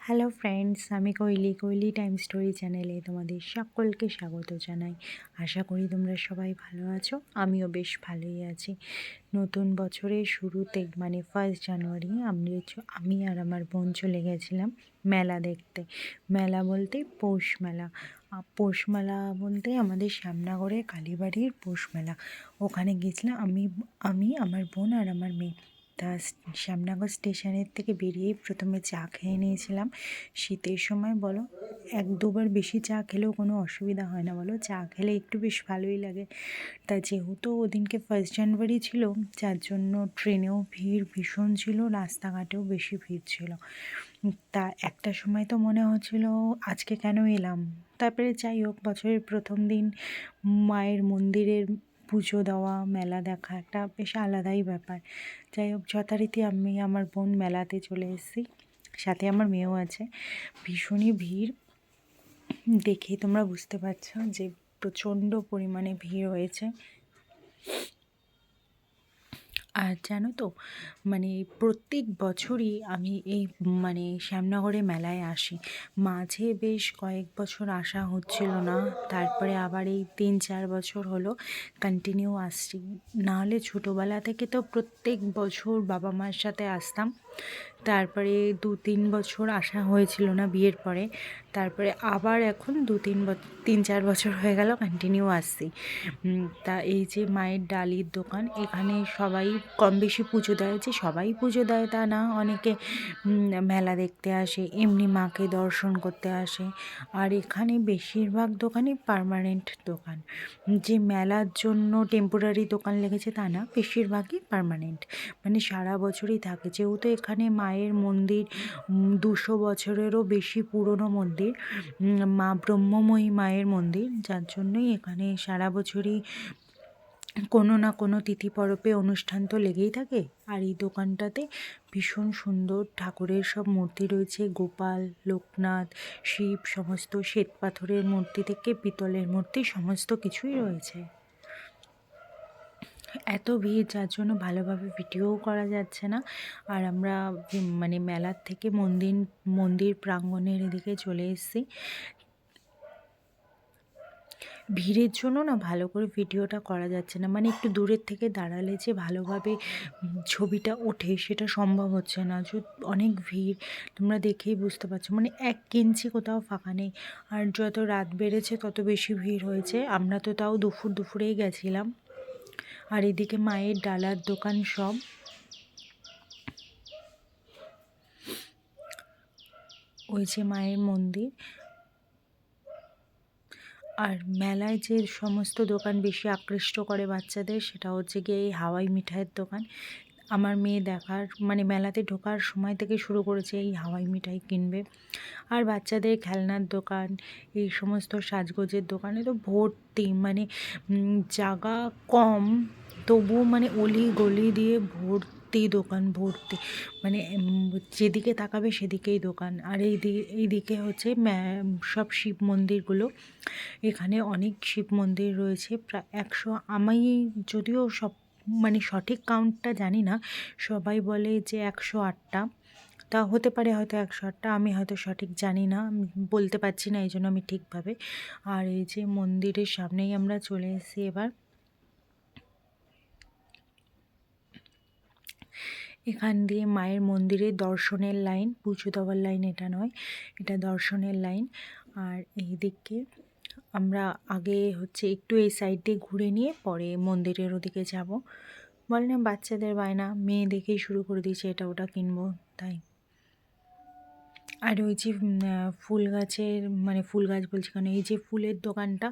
Hello friends আমি কৈলি কৈলি time story চ্যানেলে তোমাদের সকলকে স্বাগত জানাই। আশা করি তোমরা সবাই ভালো আছো, আমিও বেশ ভালোই আছি। নতুন বছরের শুরুতে মানে ফার্স্ট জানুয়ারি আমি আমি আর আমার বোন চলে গেছিলাম মেলা দেখতে। মেলা বলতে পৌষ মেলা। পৌষ মেলা বলতে আমাদের শ্যামনগরে কালীবাড়ির পৌষ মেলা। ওখানে গেছিলাম আমি আমি, আমার বোন আর আমার মেয়ে। তা শ্যামনগর স্টেশনের থেকে বেরিয়েই প্রথমে চা খেয়ে নিয়েছিলাম। শীতের সময় বলো, এক দুবার বেশি চা খেলেও কোনো অসুবিধা হয় না বলো, চা খেলে একটু বেশ ভালোই লাগে। তা যেহেতু ওদিনকে ফার্স্ট জানুয়ারি ছিল, যার জন্য ট্রেনেও ভিড় ভীষণ ছিল, রাস্তাঘাটেও বেশি ভিড় ছিল। তা একটা সময় তো মনে হচ্ছিল, আজকে কেন এলাম? তারপরে যাই হোক, বছরের প্রথম দিন মায়ের মন্দিরের পুজো দেওয়া, মেলা দেখা, একটা বেশ আলাদাই ব্যাপার। যাই হোক, যথারীতি আমি আমার বোন মেলাতে চলে এসেছি। সাথে আমার মেয়েও আছে। ভীষণই ভিড়। দেখে তোমরা বুঝতে পারছ যে প্রচণ্ড পরিমাণে ভিড় হয়েছে। আর জানো তো মানে প্রত্যেক বছরই আমি এই মানে শ্যামনগরে মেলায় আসি। মাঝে বেশ কয়েক বছর আসা হচ্ছিল না, তারপরে আবার এই তিন চার বছর হলো কন্টিনিউ আসছি। নাহলে ছোটোবেলা থেকে তো প্রত্যেক বছর বাবা মার সাথে আসতাম। তারপরে দু তিন বছর আসা হয়েছিল না বিয়ের পরে, তারপরে আবার এখন দু তিন তিন চার বছর হয়ে গেল কন্টিনিউ আসছি। তা এই যে মায়ের ডালির দোকান, এখানে সবাই কম বেশি পুজো দেয়, যে সবাই পুজো দেয় তা না, অনেকে মেলা দেখতে আসে, এমনি মাকে দর্শন করতে আসে। আর এখানে বেশিরভাগ দোকানই পার্মানেন্ট দোকান। যে মেলার জন্য টেম্পোরারি দোকান লেগেছে তা না, বেশিরভাগই পার্মানেন্ট মানে সারা বছরই থাকে। যেহেতু এখানে মায়ের মন্দির দুশো বছরেরও বেশি পুরনো মন্দির মা ব্রহ্মময়ী মায়ের মন্দির, যার জন্যই এখানে সারা বছরই কোনো না কোনো তিথি পরবে অনুষ্ঠান তো লেগেই থাকে। আর এই দোকানটাতে ভীষণ সুন্দর ঠাকুরের সব মূর্তি রয়েছে, গোপাল, লোকনাথ, শিব, সমস্ত শ্বেত পাথরের মূর্তি থেকে পিতলের মূর্তি, সমস্ত কিছুই রয়েছে। এত ভিড়, যার জন্য ভালোভাবে ভিডিওও করা যাচ্ছে না। আর আমরা মানে মেলার থেকে মন্দির মন্দির প্রাঙ্গণের এদিকে চলে এসেছি। ভিড়ের জন্য না ভালো করে ভিডিওটা করা যাচ্ছে না। মানে একটু দূরের থেকে দাঁড়ালে যে ভালোভাবে ছবিটা ওঠে, সেটা সম্ভব হচ্ছে না। অনেক ভিড়, তোমরা দেখেই বুঝতে পারছ। মানে এক ইঞ্চি কোথাও ফাঁকা নেই। আর যত রাত বেড়েছে, তত বেশি ভিড় হয়েছে। আমরা তো তাও দুপুর, দুপুরেই গেছিলাম। আর এদিকে মায়ের ডালার দোকান সব। ওই যে মায়ের মন্দির। আর মেলায় যে সমস্ত দোকান বেশি আকৃষ্ট করে বাচ্চাদের, সেটা হচ্ছে গিয়ে এই হাওয়াই মিঠাইয়ের দোকান। আমার মেয়ে দেখার মানে মেলাতে ঢোকার সময় থেকে শুরু করেছে এই হাওয়াই মিঠাই কিনবে। আর বাচ্চাদের খেলনার দোকান, এই সমস্ত সাজগোজের দোকানে তো ভর্তি মানে জায়গা কম তবুও মানে অলি গলি দিয়ে ভর্তি দোকান, ভর্তি। মানে যেদিকে তাকাবে সেদিকেই দোকান। আর এই দিকে এইদিকে হচ্ছে সব শিব মন্দিরগুলো। এখানে অনেক শিব মন্দির রয়েছে, প্রায় একশো, আমি যদিও সব মানে সঠিক কাউন্টটা জানি না। সবাই বলে যে একশো আটটা। তা হতে পারে হয়তো একশো আটটা, আমি হয়তো সঠিক জানি না বলতে পারছি না এই জন্য আমি ঠিকভাবে। আর এই যে মন্দিরের সামনেই আমরা চলে এসেছি এবার। এখান দিয়ে মায়ের মন্দিরে দর্শনের লাইন, পুজো দেওয়ার লাইন, এটা নয়, এটা দর্শনের লাইন। আর এই দিকে আমরা আগে হচ্ছে একটু এই সাইড দিয়ে ঘুরে নিয়ে পরে মন্দিরের ওদিকে যাব। বলে না, বাচ্চাদের বায়না, মেয়ে দেখেই শুরু করে দিয়েছে এটা ওটা কিনবো, তাই। আর ওই যে ফুল গাছের মানে ফুল গাছ বলছি কেন, এই যে ফুলের দোকানটা,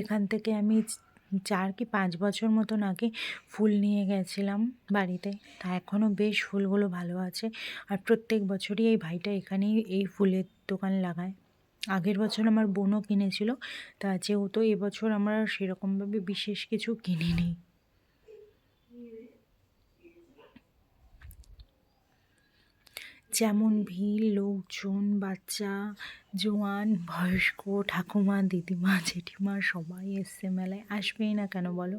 এখান থেকে আমি চার কি পাঁচ বছর মতন আগে ফুল নিয়ে গেছিলাম বাড়িতে। তা এখনও বেশ ফুলগুলো ভালো আছে। আর প্রত্যেক বছরই এই ভাইটা এখানেই এই ফুলের দোকান লাগায়। আগের বছর আমার বোনও কিনেছিল, তা যেহেতু এবছর আমরা সেরকমভাবে বিশেষ কিছু কিনিনি। যেমন ভিড় লোকজন, বাচ্চা, জোয়ান, বয়স্ক, ঠাকুমা, দিদিমা, জেঠিমা, সবাই এসছে মেলায়। আসবেই না কেন বলো?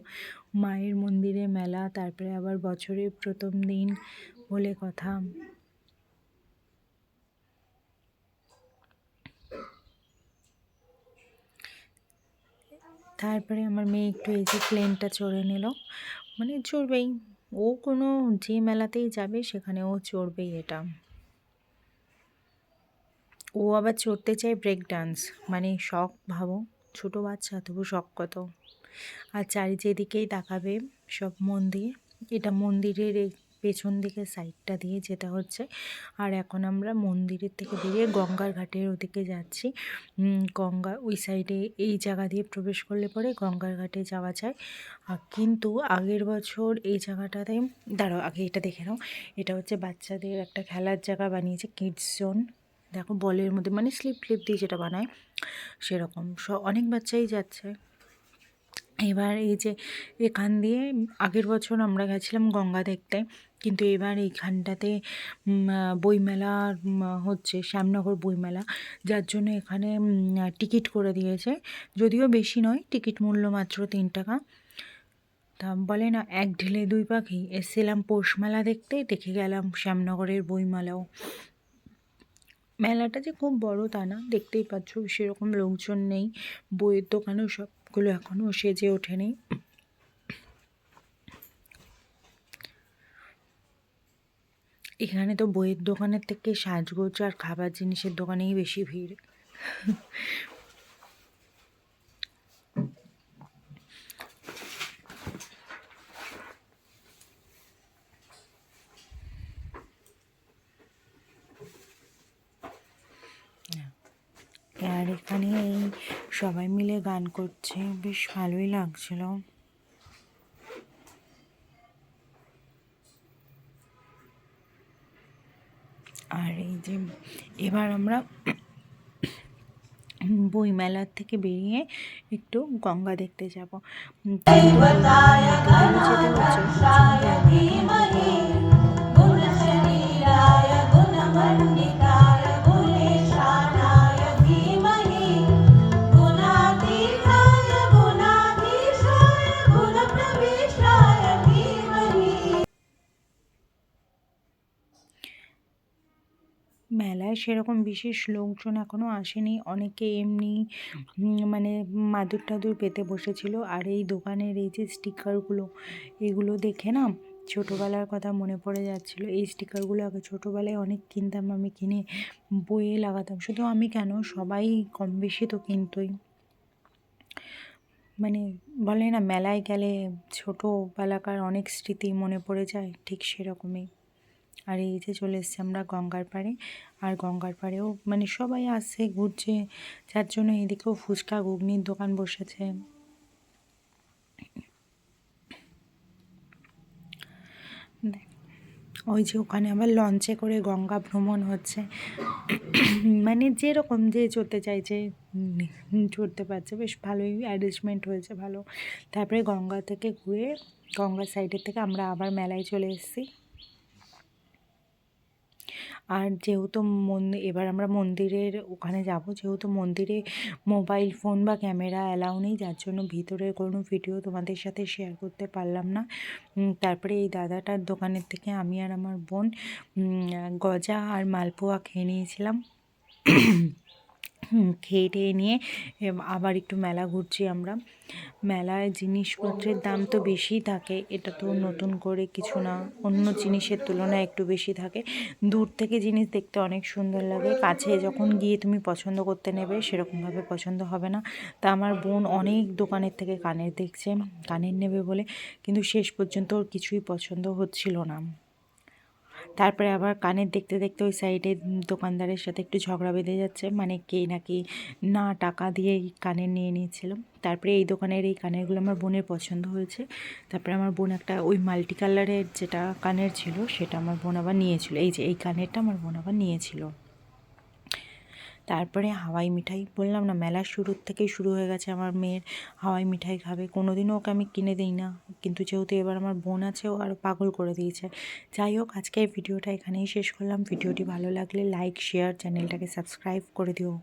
মায়ের মন্দিরে মেলা, তারপরে আবার বছরের প্রথম দিন বলে কথা। তারপরে আমার মেয়ে একটু এই যে প্লেনটা চড়ে নিল। মানে চড়বেই। ও কোনো যে মেলাতেই যাবে সেখানে ও চড়বেই এটা। ও আবার চড়তে চায় ব্রেক ডান্স মানে শখ ভাবো, ছোটো বাচ্চা, তবু শখ কত। আর চারি যেদিকেই তাকাবে সব মন্দির। এটা মন্দিরের পেছন দিকে সাইডটা দিয়ে যেতে হচ্ছে। আর এখন আমরা মন্দিরের থেকে বেরিয়ে গঙ্গার ঘাটের ওদিকে যাচ্ছি। গঙ্গা ওই সাইডে এই জায়গা দিয়ে প্রবেশ করলে পরে গঙ্গার ঘাটে যাওয়া যায়। আর কিন্তু আগের বছর এই জায়গাটাতে, দাঁড়াও আগে এটা দেখে নাও। এটা হচ্ছে বাচ্চাদের একটা খেলার জায়গা বানিয়েছে কিডস জোন দেখো বলের মধ্যে মানে স্লিপ ক্লিপ দিয়ে যেটা বানায়, সেরকম। অনেক বাচ্চাই যাচ্ছে। এবার এই যে এখান দিয়ে আগের বছর আমরা গেছিলাম গঙ্গা দেখতে। কিন্তু এবার এইখানটাতে বইমেলা হচ্ছে শ্যামনগর বইমেলা, যার জন্য এখানে টিকিট করে দিয়েছে। যদিও বেশি নয়, টিকিট মূল্য মাত্র তিন টাকা। তা বলে না, এক ঢিলে দুই পাখি। এসেছিলাম পৌষ মেলা দেখতে, দেখে গেলাম শ্যামনগরের বইমেলাও। মেলাটা যে খুব বড় তা না, দেখতেই পাচ্ছ, সেরকম লোকজন নেই, বইয়ের দোকানও সবগুলো এখনও সেজে ওঠেনি। এখানে তো বইয়ের দোকানের থেকে সাজগোজ আর খাবার জিনিসের দোকানেই বেশি ভিড়। আর এখানে এই সবাই মিলে গান করছে, বেশ ভালোই লাগছিল আর এই যে এবার আমরা বইমেলার থেকে বেরিয়ে একটু গঙ্গা দেখতে যাব। যেহেতু যেতে মেলায় সেরকম বিশেষ লোকজন এখনও আসেনি। অনেকে এমনি মানে মাদুর টাদুর পেতে বসেছিল। আর এই দোকানের এই যে স্টিকারগুলো এগুলো দেখে না ছোটোবেলার কথা মনে পড়ে যাচ্ছিল। এই স্টিকারগুলো আগে ছোটোবেলায় অনেক কিনতাম আমি কিনে বইয়ে লাগাতাম। শুধু আমি কেন সবাই কম বেশি তো কিনতোই। মানে বলে না মেলায় গেলে ছোটোবেলাকার অনেক স্মৃতি মনে পড়ে যায় ঠিক সেরকমই। আর এই যে চলে এসেছি আমরা গঙ্গার পাড়ে। আর গঙ্গার পাড়েও মানে সবাই আসছে ঘুরছে, যার জন্য এদিকেও ফুচকা, ঘুগনির দোকান বসেছে। ওই যে ওখানে আবার লঞ্চে করে গঙ্গা ভ্রমণ হচ্ছে। মানে যেরকম যে চড়তে চাইছে চড়তে পারছে, বেশ ভালোই অ্যারেঞ্জমেন্ট হয়েছে, ভালো। তারপরে গঙ্গা থেকে ঘুরে গঙ্গার সাইডের থেকে আমরা আবার মেলায় চলে এসেছি। আর যেহেতু মন্দির এবার আমরা মন্দিরের ওখানে যাব, যেহেতু মন্দিরে মোবাইল ফোন বা ক্যামেরা অ্যালাউ নেই, যার জন্য ভিতরের কোনো ভিডিও তোমাদের সাথে শেয়ার করতে পারলাম না। তারপরে এই দাদাটার দোকানের থেকে আমি আর আমার বোন গজা আর মালপোয়া খেয়ে নিয়েছিলাম। খেয়ে টেয়ে নিয়ে আবার একটু মেলা ঘুরছি আমরা। মেলায় জিনিসপত্রের দাম তো বেশিই থাকে, এটা তো নতুন করে কিছু না, অন্য জিনিসের তুলনায় একটু বেশি থাকে। দূর থেকে জিনিস দেখতে অনেক সুন্দর লাগে, কাছে যখন গিয়ে তুমি পছন্দ করতে নেবে, সেরকমভাবে পছন্দ হবে না। তা আমার বোন অনেক দোকানের থেকে কানের দেখছে, কানের নেবে বলে, কিন্তু শেষ পর্যন্ত ওর কিছুই পছন্দ হচ্ছিল না। তারপরে আবার কানের দেখতে দেখতে ওই সাইডে দোকানদারের সাথে একটু ঝগড়া বেঁধে যাচ্ছে। মানে কে নাকি না টাকা দিয়ে কানের নিয়ে নিয়েছিল। তারপরে এই দোকানের এই কানেরগুলো আমার বোনের পছন্দ হয়েছে। তারপরে আমার বোন একটা ওই মাল্টি কালারের যেটা কানের ছিল, সেটা আমার বোন আবার নিয়েছিল। এই যে এই কানেরটা আমার বোন আবার নিয়েছিল। তারপরে হাওয়াই মিঠাই বললাম না, মেলার শুরুর থেকেই শুরু হয়ে গেছে আমার মেয়ের হাওয়াই মিঠাই খাবে। কোনো দিনও ওকে আমি কিনে দিই না। কিন্তু যেহেতু এবার আমার বোন আছে, ও আর পাগল করে দিয়েছে। যাই হোক আজকে ভিডিওটা এখানেই শেষ করলাম। ভিডিওটি ভালো লাগলে লাইক শেয়ার চ্যানেলটাকে সাবস্ক্রাইব করে দিও।